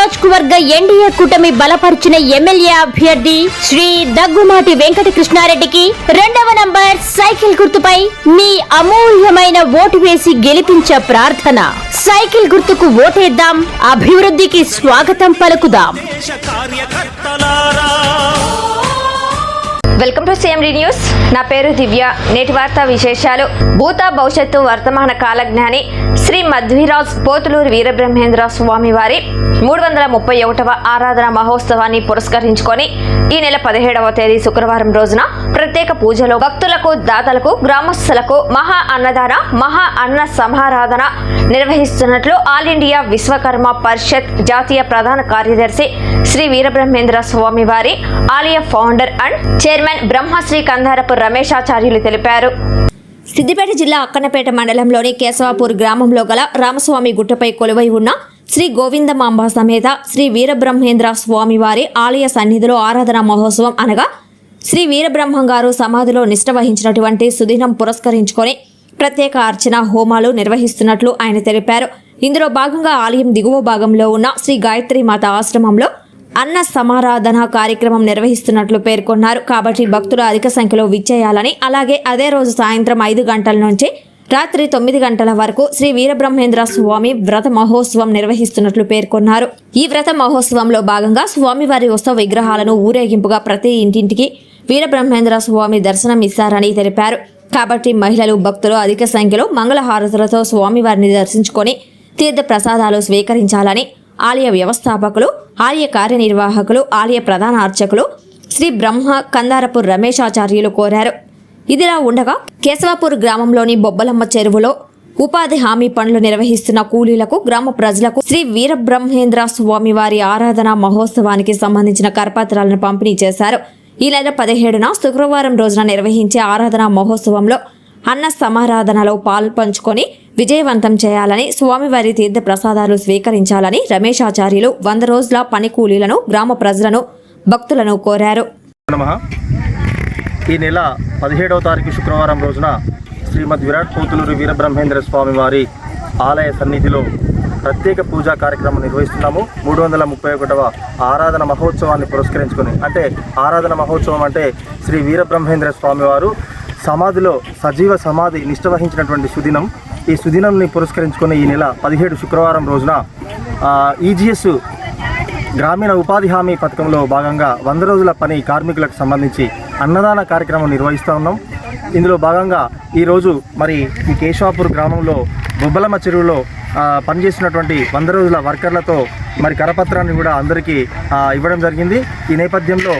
నియోజకవర్గ ఎన్డీఏ కూటమి బలపరిచిన ఎమ్మెల్యే అభ్యర్థి శ్రీ దగ్గుమాటి వెంకట కృష్ణారెడ్డికి రెండవ నంబర్ సైకిల్ గుర్తుపై మీ అమూల్యమైన ఓటు వేసి గెలిపించే ప్రార్థన. సైకిల్ గుర్తుకు ఓటేద్దాం అభివృద్ధికి స్వాగతం పలుకుదాం. Welcome to CMD news. నా పేరు దివ్య. నేటి వార్తా విశేషాలు. భూత భవిష్యత్తు వర్తమాన కాలజ్ఞాని శ్రీ మధ్విరాజ్ పోతులూరు వీరబ్రహ్మేంద్ర స్వామి వారి మూడు వందల ముప్పై ఒకటవ ఆరాధన మహోత్సవాన్ని పురస్కరించుకొని ఈ నెల పదిహేడవ తేదీ శుక్రవారం రోజున ప్రత్యేక పూజలో భక్తులకు దాతలకు గ్రామస్తులకు మహా అన్నదాన మహా అన్న సమారాధన నిర్వహిస్తున్నట్లు ఆల్ ఇండియా విశ్వకర్మ పరిషత్ జాతీయ ప్రధాన కార్యదర్శి శ్రీ వీరబ్రహ్మేంద్ర స్వామి వారి ఆలయ founder and chairman Brahmasri Kandarapu Rameshacharyulu తెలిపారు. సిద్దిపేట జిల్లా అక్కనపేట మండలంలోని కేశవాపూర్ గ్రామంలో గల రామస్వామి గుట్టపై కొలువై ఉన్న శ్రీ గోవిందమాంబ సమేత శ్రీ వీరబ్రహ్మేంద్ర స్వామివారి ఆలయ సన్నిధిలో ఆరాధన మహోత్సవం అనగా శ్రీ వీరబ్రహ్మం గారు సమాధిలో నిష్ట వహించినటువంటి సుదినం పురస్కరించుకొని ప్రత్యేక అర్చన హోమాలు నిర్వహిస్తున్నట్లు ఆయన తెలిపారు. ఇందులో భాగంగా ఆలయం దిగువ భాగంలో ఉన్న శ్రీ గాయత్రి మాత ఆశ్రమంలో అన్న సమారాధన కార్యక్రమం నిర్వహిస్తున్నట్లు పేర్కొన్నారు. కాబట్టి భక్తులు అధిక సంఖ్యలో విచ్చేయాలని అలాగే అదే రోజు సాయంత్రం ఐదు గంటల నుంచి రాత్రి తొమ్మిది గంటల వరకు శ్రీ వీరబ్రహ్మేంద్ర స్వామి వ్రత మహోత్సవం నిర్వహిస్తున్నట్లు పేర్కొన్నారు. ఈ వ్రత మహోత్సవంలో భాగంగా స్వామివారి ఉత్సవ విగ్రహాలను ఊరేగింపుగా ప్రతి ఇంటింటికి వీరబ్రహ్మేంద్ర స్వామి దర్శనం ఇస్తారని తెలిపారు. కాబట్టి మహిళలు భక్తులు అధిక సంఖ్యలో మంగళహారతులతో స్వామివారిని దర్శించుకొని తీర్థ ప్రసాదాలు స్వీకరించాలని ఆలయ వ్యవస్థాపకులు ఆలయ కార్యనిర్వాహకులు ఆలయ ప్రధాన అర్చకులు శ్రీ బ్రహ్మ కందారపు రమేశాచార్యులు కోరారు. ఇదిలా ఉండగా కేశవాపూర్ గ్రామంలోని బొబ్బలమ్మ చెరువులో ఉపాధి హామీ పనులు నిర్వహిస్తున్న కూలీలకు గ్రామ ప్రజలకు శ్రీ వీరబ్రహ్మేంద్ర స్వామి వారి ఆరాధన మహోత్సవానికి సంబంధించిన కరపత్రాలను పంపిణీ చేశారు. ఈ నెల పదిహేడున శుక్రవారం రోజున నిర్వహించే ఆరాధన మహోత్సవంలో అన్న సమారాధనలో పాల్పంచుకొని విజయవంతం చేయాలని స్వామివారి తీర్థ ప్రసాదాలు స్వీకరించాలని రమేశాచార్యులు వంద రోజుల పని కూలీలను గ్రామ ప్రజలను భక్తులను కోరారు. ఈ నెల పదిహేడవ తారీఖు శుక్రవారం రోజున శ్రీమద్ విరాట్ పోతులూరు వీరబ్రహ్మేంద్ర స్వామి వారి ఆలయ సన్నిధిలో ప్రత్యేక పూజా కార్యక్రమం నిర్వహిస్తున్నాము. మూడు వందల ముప్పై ఒకటవ ఆరాధన మహోత్సవాన్ని పురస్కరించుకుని అంటే ఆరాధన మహోత్సవం అంటే శ్రీ వీరబ్రహ్మేంద్ర స్వామి వారు సమాధిలో సజీవ సమాధి నిష్ట వహించినటువంటి సుదినం. ఈ సుదినంని పురస్కరించుకుని ఈ నెల పదిహేడు శుక్రవారం రోజున ఈజీఎస్ గ్రామీణ ఉపాధి హామీ పథకంలో భాగంగా వంద రోజుల పని కార్మికులకు సంబంధించి అన్నదాన కార్యక్రమం నిర్వహిస్తూ ఉన్నాం. ఇందులో భాగంగా ఈరోజు మరి ఈ కేశవాపూర్ గ్రామంలో బుబ్బలమ్మ చెరువులో పనిచేసినటువంటి పనిచేస్తున్నటువంటి వంద రోజుల వర్కర్లతో మరి కరపత్రాన్ని కూడా అందరికీ ఇవ్వడం జరిగింది. ఈ నేపథ్యంలో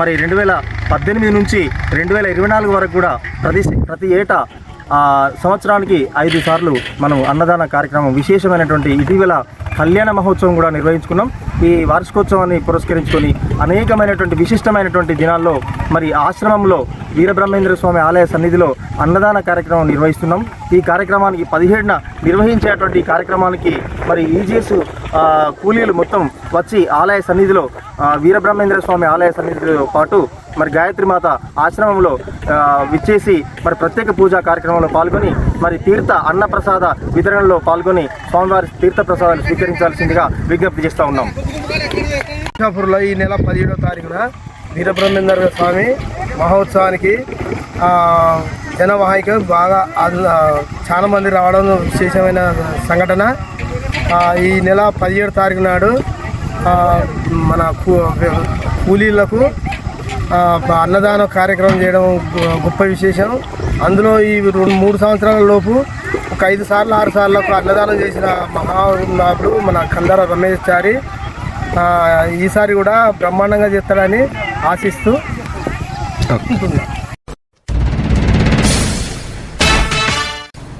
మరి రెండు వేల పద్దెనిమిది నుంచి రెండు వేల ఇరవై నాలుగు వరకు కూడా ప్రతి ప్రతి ఏటా సంవత్సరానికి ఐదు సార్లు మనం అన్నదాన కార్యక్రమం విశేషమైనటువంటి ఇటీవల కళ్యాణ మహోత్సవం కూడా నిర్వహించుకున్నాం. ఈ వార్షికోత్సవాన్ని పురస్కరించుకొని అనేకమైనటువంటి విశిష్టమైనటువంటి దినాల్లో మరి ఆశ్రమంలో వీరబ్రహ్మేంద్ర స్వామి ఆలయ సన్నిధిలో అన్నదాన కార్యక్రమం నిర్వహిస్తున్నాం. ఈ కార్యక్రమానికి పదిహేడున నిర్వహించేటువంటి కార్యక్రమానికి మరి ఈజీఎస్ కూలీలు మొత్తం వచ్చి ఆలయ సన్నిధిలో వీరబ్రహ్మేంద్ర స్వామి ఆలయ సన్నిధితో పాటు మరి గాయత్రి మాత ఆశ్రమంలో విచ్చేసి మరి ప్రత్యేక పూజా కార్యక్రమంలో పాల్గొని మరి తీర్థ అన్నప్రసాద వితరణలో పాల్గొని స్వామివారి తీర్థ ప్రసాదాలు స్వీకరించాల్సిందిగా విజ్ఞప్తి చేస్తూ ఉన్నాం. కృష్ణాపూర్లో ఈ నెల పదిహేడో తారీఖున వీరబ్రహ్మేంద్ర స్వామి మహోత్సవానికి జనవాహిక బాగా చాలామంది చాలా మంది రావడం విశేషమైన సంఘటన. ఈ నెల పదిహేడు తారీఖు నాడు మన కూ- కూలీలకు అన్నదాన కార్యక్రమం చేయడం గొప్ప విశేషం. అందులో ఈ రెండు మూడు సంవత్సరాల లోపు ఒక ఐదు సార్లు ఆరు సార్లకు అన్నదానం చేసిన మహానాథుడు మన కందర రమేష్ చారి. ఈసారి కూడా బ్రహ్మాండంగా చేస్తాడని ఆశిస్తూ ఉంటున్నాం